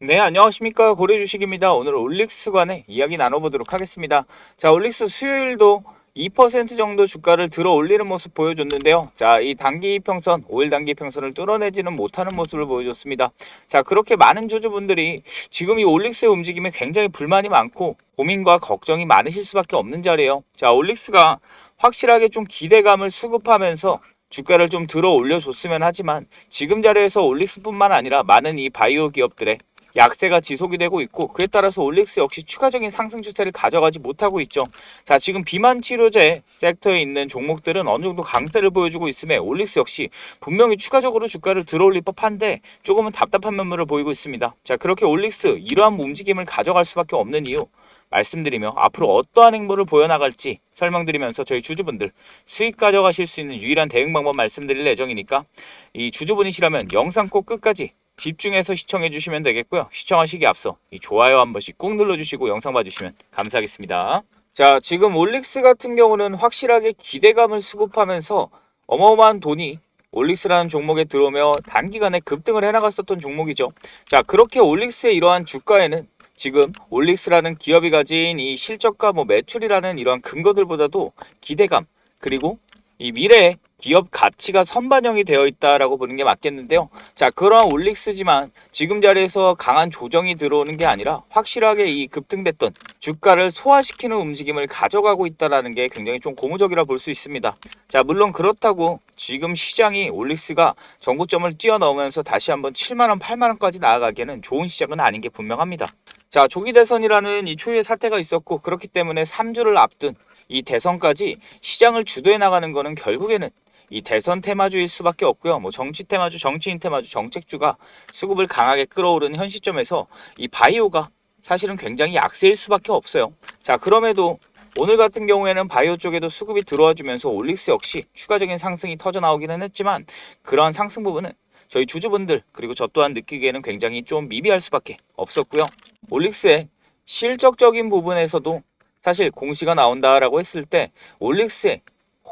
네, 안녕하십니까. 고래주식입니다. 오늘 올릭스 관의 이야기 나눠보도록 하겠습니다. 자, 올릭스 수요일도 2% 정도 주가를 들어 올리는 모습 보여줬는데요. 자, 이 단기 이평선, 5일 단기 이평선을 뚫어내지는 못하는 모습을 보여줬습니다. 자, 그렇게 많은 주주분들이 지금 이 올릭스의 움직임에 굉장히 불만이 많고 고민과 걱정이 많으실 수밖에 없는 자리예요. 자, 올릭스가 확실하게 좀 기대감을 수급하면서 주가를 좀 들어 올려줬으면 하지만 지금 자리에서 올릭스뿐만 아니라 많은 이 바이오 기업들의 약세가 지속이 되고 있고 그에 따라서 올릭스 역시 추가적인 상승 추세를 가져가지 못하고 있죠. 자 지금 비만 치료제 섹터에 있는 종목들은 어느 정도 강세를 보여주고 있음에 올릭스 역시 분명히 추가적으로 주가를 들어올릴 법한데 조금은 답답한 면모를 보이고 있습니다. 자 그렇게 올릭스 이러한 움직임을 가져갈 수밖에 없는 이유 말씀드리며 앞으로 어떠한 행보를 보여나갈지 설명드리면서 저희 주주분들 수익 가져가실 수 있는 유일한 대응 방법 말씀드릴 예정이니까 이 주주분이시라면 영상 꼭 끝까지 집중해서 시청해 주시면 되겠고요. 시청하시기 앞서 이 좋아요 한 번씩 꾹 눌러주시고 영상 봐주시면 감사하겠습니다. 자, 지금 올릭스 같은 경우는 확실하게 기대감을 수급하면서 어마어마한 돈이 올릭스라는 종목에 들어오며 단기간에 급등을 해나갔었던 종목이죠. 자, 그렇게 올릭스의 이러한 주가에는 지금 올릭스라는 기업이 가진 이 실적과 뭐 매출이라는 이러한 근거들보다도 기대감 그리고 이 미래에 기업 가치가 선반영이 되어 있다라고 보는 게 맞겠는데요. 자, 그러한 올릭스지만 지금 자리에서 강한 조정이 들어오는 게 아니라 확실하게 이 급등됐던 주가를 소화시키는 움직임을 가져가고 있다라는 게 굉장히 좀 고무적이라 볼 수 있습니다. 자, 물론 그렇다고 지금 시장이 올릭스가 정고점을 뛰어넘으면서 다시 한번 7만 원, 8만 원까지 나아가기에는 좋은 시작은 아닌 게 분명합니다. 자, 조기 대선이라는 이 초유의 사태가 있었고 그렇기 때문에 3주를 앞둔 이 대선까지 시장을 주도해 나가는 거는 결국에는 이 대선 테마주일 수밖에 없고요. 뭐 정치 테마주, 정치인 테마주, 정책주가 수급을 강하게 끌어오르는 현 시점에서 이 바이오가 사실은 굉장히 약세일 수밖에 없어요. 자, 그럼에도 오늘 같은 경우에는 바이오 쪽에도 수급이 들어와 주면서 올릭스 역시 추가적인 상승이 터져 나오기는 했지만 그러한 상승 부분은 저희 주주분들 그리고 저 또한 느끼기에는 굉장히 좀 미비할 수밖에 없었고요. 올릭스의 실적적인 부분에서도 사실 공시가 나온다라고 했을 때 올릭스의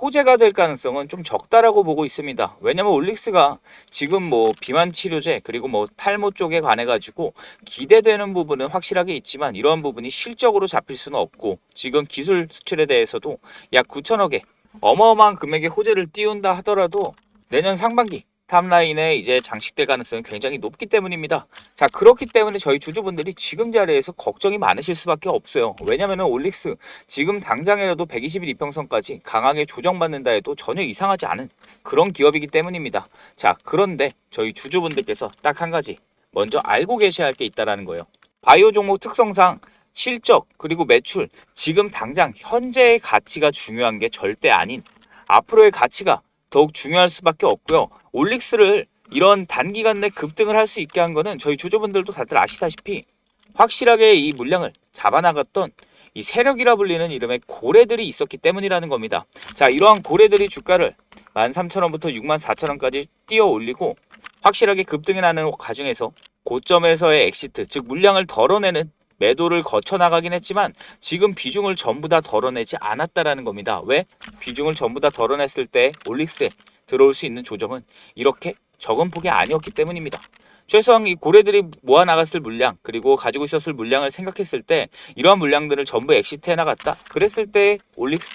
호재가 될 가능성은 좀 적다라고 보고 있습니다. 왜냐면 올릭스가 지금 뭐 비만 치료제 그리고 뭐 탈모 쪽에 관해 가지고 기대되는 부분은 확실하게 있지만 이러한 부분이 실적으로 잡힐 수는 없고 지금 기술 수출에 대해서도 약 9천억의 어마어마한 금액의 호재를 띄운다 하더라도 내년 상반기 탑라인에 이제 장식될 가능성이 굉장히 높기 때문입니다. 자 그렇기 때문에 저희 주주분들이 지금 자리에서 걱정이 많으실 수밖에 없어요. 왜냐면은 올릭스 지금 당장이라도 120일 이평선까지 강하게 조정받는다 해도 전혀 이상하지 않은 그런 기업이기 때문입니다. 자 그런데 저희 주주분들께서 딱 한 가지 먼저 알고 계셔야 할 게 있다라는 거예요. 바이오 종목 특성상 실적 그리고 매출 지금 당장 현재의 가치가 중요한 게 절대 아닌 앞으로의 가치가 더욱 중요할 수밖에 없고요. 올릭스를 이런 단기간 내 급등을 할 수 있게 한 거는 저희 주주분들도 다들 아시다시피 확실하게 이 물량을 잡아나갔던 이 세력이라 불리는 이름의 고래들이 있었기 때문이라는 겁니다. 자, 이러한 고래들이 주가를 13,000원부터 64,000원까지 뛰어 올리고 확실하게 급등이 나는 과정에서 고점에서의 엑시트, 즉 물량을 덜어내는 매도를 거쳐 나가긴 했지만 지금 비중을 전부 다 덜어내지 않았다라는 겁니다. 왜? 비중을 전부 다 덜어냈을 때 올릭스에 들어올 수 있는 조정은 이렇게 적은 폭이 아니었기 때문입니다. 최소한 이 고래들이 모아 나갔을 물량 그리고 가지고 있었을 물량을 생각했을 때 이러한 물량들을 전부 엑시트해 나갔다. 그랬을 때 올릭스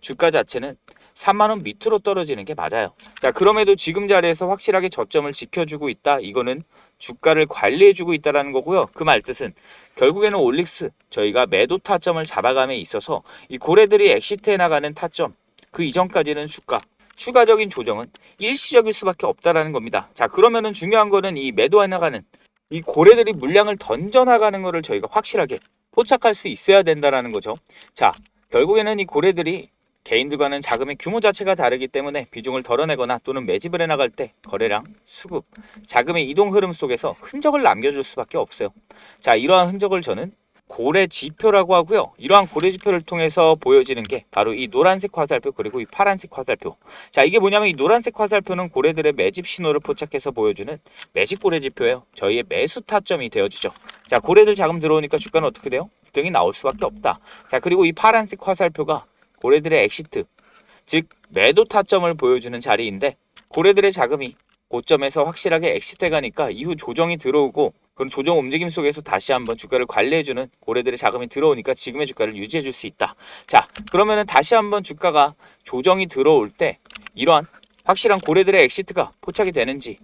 주가 자체는 3만 원 밑으로 떨어지는 게 맞아요. 자, 그럼에도 지금 자리에서 확실하게 저점을 지켜주고 있다. 이거는 주가를 관리해주고 있다라는 거고요. 그 말 뜻은 결국에는 올릭스 저희가 매도 타점을 잡아감에 있어서 이 고래들이 엑시트해 나가는 타점 그 이전까지는 주가 추가적인 조정은 일시적일 수밖에 없다라는 겁니다. 자 그러면은 중요한 거는 이 매도해 나가는 이 고래들이 물량을 던져 나가는 거를 저희가 확실하게 포착할 수 있어야 된다라는 거죠. 자 결국에는 이 고래들이 개인들과는 자금의 규모 자체가 다르기 때문에 비중을 덜어내거나 또는 매집을 해나갈 때 거래량, 수급, 자금의 이동 흐름 속에서 흔적을 남겨줄 수밖에 없어요. 자, 이러한 흔적을 저는 고래 지표라고 하고요. 이러한 고래 지표를 통해서 보여지는 게 바로 이 노란색 화살표 그리고 이 파란색 화살표. 자, 이게 뭐냐면 이 노란색 화살표는 고래들의 매집 신호를 포착해서 보여주는 매집 고래 지표예요. 저희의 매수 타점이 되어주죠. 자, 고래들 자금 들어오니까 주가는 어떻게 돼요? 등이 나올 수밖에 없다. 자, 그리고 이 파란색 화살표가 고래들의 엑시트, 즉 매도 타점을 보여주는 자리인데 고래들의 자금이 고점에서 확실하게 엑시트 가니까 이후 조정이 들어오고 그런 조정 움직임 속에서 다시 한번 주가를 관리해주는 고래들의 자금이 들어오니까 지금의 주가를 유지해줄 수 있다. 자, 그러면은 다시 한번 주가가 조정이 들어올 때 이러한 확실한 고래들의 엑시트가 포착이 되는지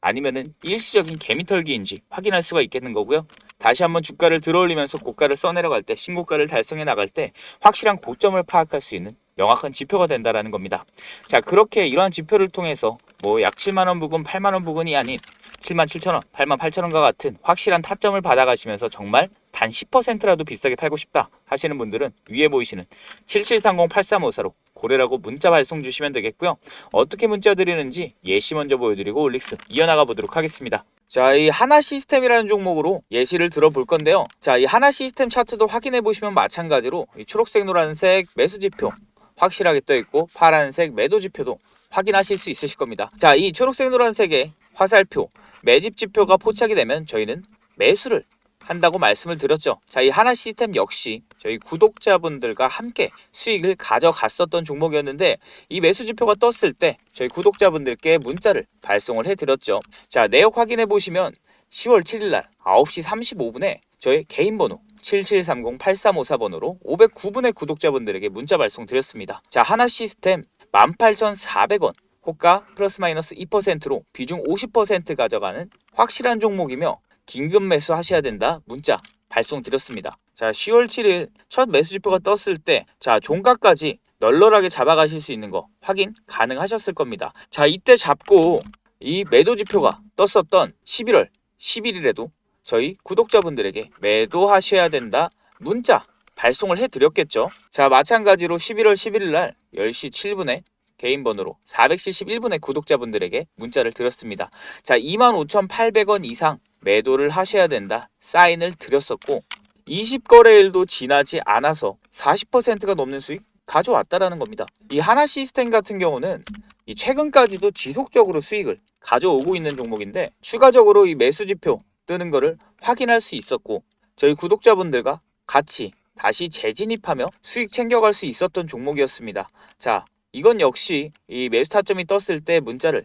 아니면은 일시적인 개미털기인지 확인할 수가 있겠는 거고요. 다시 한번 주가를 들어올리면서 고가를 써내려갈 때 신고가를 달성해 나갈 때 확실한 고점을 파악할 수 있는 명확한 지표가 된다라는 겁니다. 자 그렇게 이러한 지표를 통해서 뭐 약 7만 원 부근, 8만 원 부근이 아닌 7만 7천 원, 8만 8천 원과 같은 확실한 타점을 받아가시면서 정말 단 10%라도 비싸게 팔고 싶다 하시는 분들은 위에 보이시는 7730-8354로 고래라고 문자 발송 주시면 되겠고요. 어떻게 문자 드리는지 예시 먼저 보여드리고 올릭스 이어나가 보도록 하겠습니다. 자, 이 하나 시스템이라는 종목으로 예시를 들어볼 건데요. 자, 이 하나 시스템 차트도 확인해 보시면 마찬가지로 이 초록색, 노란색 매수 지표 확실하게 떠 있고 파란색 매도 지표도 확인하실 수 있으실 겁니다. 자, 이 초록색, 노란색의 화살표 매집 지표가 포착이 되면 저희는 매수를 한다고 말씀을 드렸죠. 자, 이 하나 시스템 역시 저희 구독자분들과 함께 수익을 가져갔었던 종목이었는데 이 매수 지표가 떴을 때 저희 구독자분들께 문자를 발송을 해드렸죠. 자, 내역 확인해 보시면 10월 7일 날 9시 35분에 저희 개인 번호 7730-8354번으로 509분의 구독자분들에게 문자 발송 드렸습니다. 자, 하나 시스템 18,400원 호가 플러스 마이너스 2%로 비중 50% 가져가는 확실한 종목이며 긴급 매수 하셔야 된다 문자 발송 드렸습니다. 자 10월 7일 첫 매수 지표가 떴을 때 자 종가까지 널널하게 잡아가실 수 있는 거 확인 가능하셨을 겁니다. 자 이때 잡고 이 매도 지표가 떴었던 11월 11일에도 저희 구독자분들에게 매도하셔야 된다 문자 발송을 해드렸겠죠. 자 마찬가지로 11월 11일 날 10시 7분에 개인 번호로 471분의 구독자분들에게 문자를 드렸습니다. 자 25,800원 이상 매도를 하셔야 된다 사인을 드렸었고 20거래일도 지나지 않아서 40%가 넘는 수익 가져왔다라는 겁니다. 이 하나 시스템 같은 경우는 이 최근까지도 지속적으로 수익을 가져오고 있는 종목인데 추가적으로 이 매수 지표 뜨는 거를 확인할 수 있었고 저희 구독자분들과 같이 다시 재진입하며 수익 챙겨갈 수 있었던 종목이었습니다. 자, 이건 역시 이 매수 타점이 떴을 때 문자를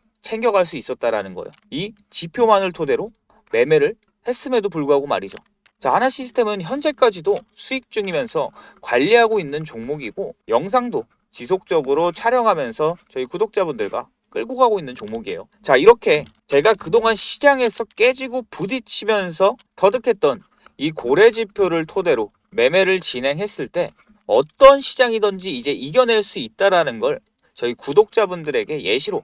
챙겨갈 수 있었다라는 거예요. 이 지표만을 토대로 매매를 했음에도 불구하고 말이죠. 자, 하나 시스템은 현재까지도 수익 중이면서 관리하고 있는 종목이고 영상도 지속적으로 촬영하면서 저희 구독자분들과 끌고 가고 있는 종목이에요. 자, 이렇게 제가 그동안 시장에서 깨지고 부딪히면서 터득했던 이 고래 지표를 토대로 매매를 진행했을 때 어떤 시장이든지 이제 이겨낼 수 있다라는 걸 저희 구독자분들에게 예시로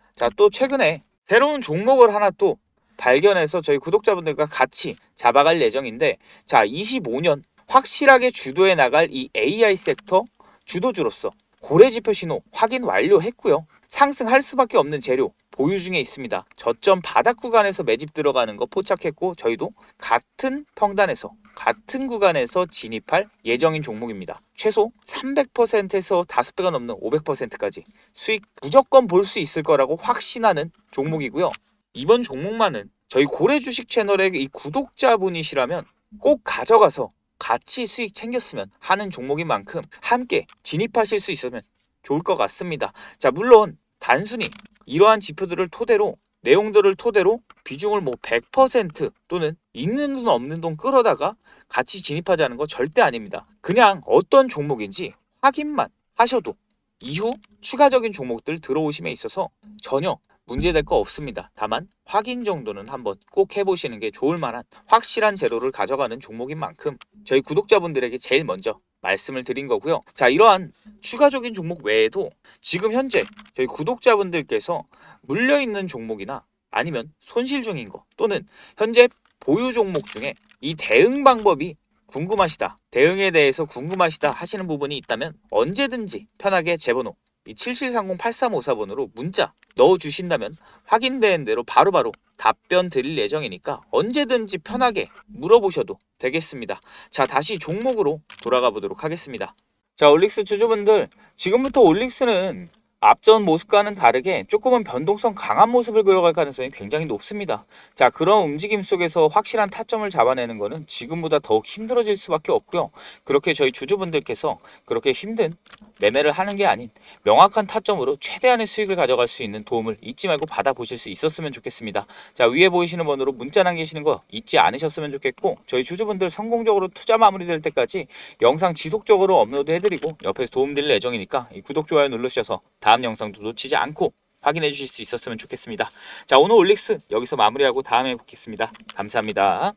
자, 또 최근에 새로운 종목을 하나 또 발견해서 저희 구독자분들과 같이 잡아갈 예정인데 자, 25년 확실하게 주도해 나갈 이 AI 섹터 주도주로서 고래 지표 신호 확인 완료했고요. 상승할 수밖에 없는 재료 보유 중에 있습니다. 저점 바닥 구간에서 매집 들어가는 거 포착했고 저희도 같은 평단에서 같은 구간에서 진입할 예정인 종목입니다. 최소 300%에서 5배가 넘는 500%까지 수익 무조건 볼 수 있을 거라고 확신하는 종목이고요. 이번 종목만은 저희 고래 주식 채널의 이 구독자분이시라면 꼭 가져가서 같이 수익 챙겼으면 하는 종목인 만큼 함께 진입하실 수 있으면 좋을 것 같습니다. 자, 물론 단순히 이러한 지표들을 토대로 내용들을 토대로 비중을 뭐 100% 또는 있는 돈 없는 돈 끌어다가 같이 진입하자는 거 절대 아닙니다. 그냥 어떤 종목인지 확인만 하셔도 이후 추가적인 종목들 들어오심에 있어서 전혀 문제될 거 없습니다. 다만 확인 정도는 한번 꼭 해보시는 게 좋을 만한 확실한 재료를 가져가는 종목인 만큼 저희 구독자분들에게 제일 먼저 말씀을 드린 거고요. 자, 이러한 추가적인 종목 외에도 지금 현재 저희 구독자분들께서 물려 있는 종목이나 아니면 손실 중인 거 또는 현재 보유 종목 중에 이 대응 방법이 궁금하시다. 대응에 대해서 궁금하시다 하시는 부분이 있다면 언제든지 편하게 제 번호 이 7730-8354번으로 문자 넣어 주신다면 확인된 대로 바로바로 답변 드릴 예정이니까 언제든지 편하게 물어보셔도 되겠습니다. 자, 다시 종목으로 돌아가 보도록 하겠습니다. 자, 올릭스 주주분들, 지금부터 올릭스는 앞전 모습과는 다르게 조금은 변동성 강한 모습을 그려갈 가능성이 굉장히 높습니다. 자, 그런 움직임 속에서 확실한 타점을 잡아내는 것은 지금보다 더욱 힘들어질 수밖에 없고요. 그렇게 저희 주주분들께서 그렇게 힘든 매매를 하는 게 아닌 명확한 타점으로 최대한의 수익을 가져갈 수 있는 도움을 잊지 말고 받아보실 수 있었으면 좋겠습니다. 자, 위에 보이시는 번호로 문자 남기시는 거 잊지 않으셨으면 좋겠고 저희 주주분들 성공적으로 투자 마무리될 때까지 영상 지속적으로 업로드 해드리고 옆에서 도움드릴 예정이니까 이 구독, 좋아요 눌러주셔서 다음 영상도 놓치지 않고 확인해 주실 수 있었으면 좋겠습니다. 자, 오늘 올릭스 여기서 마무리하고 다음에 뵙겠습니다. 감사합니다.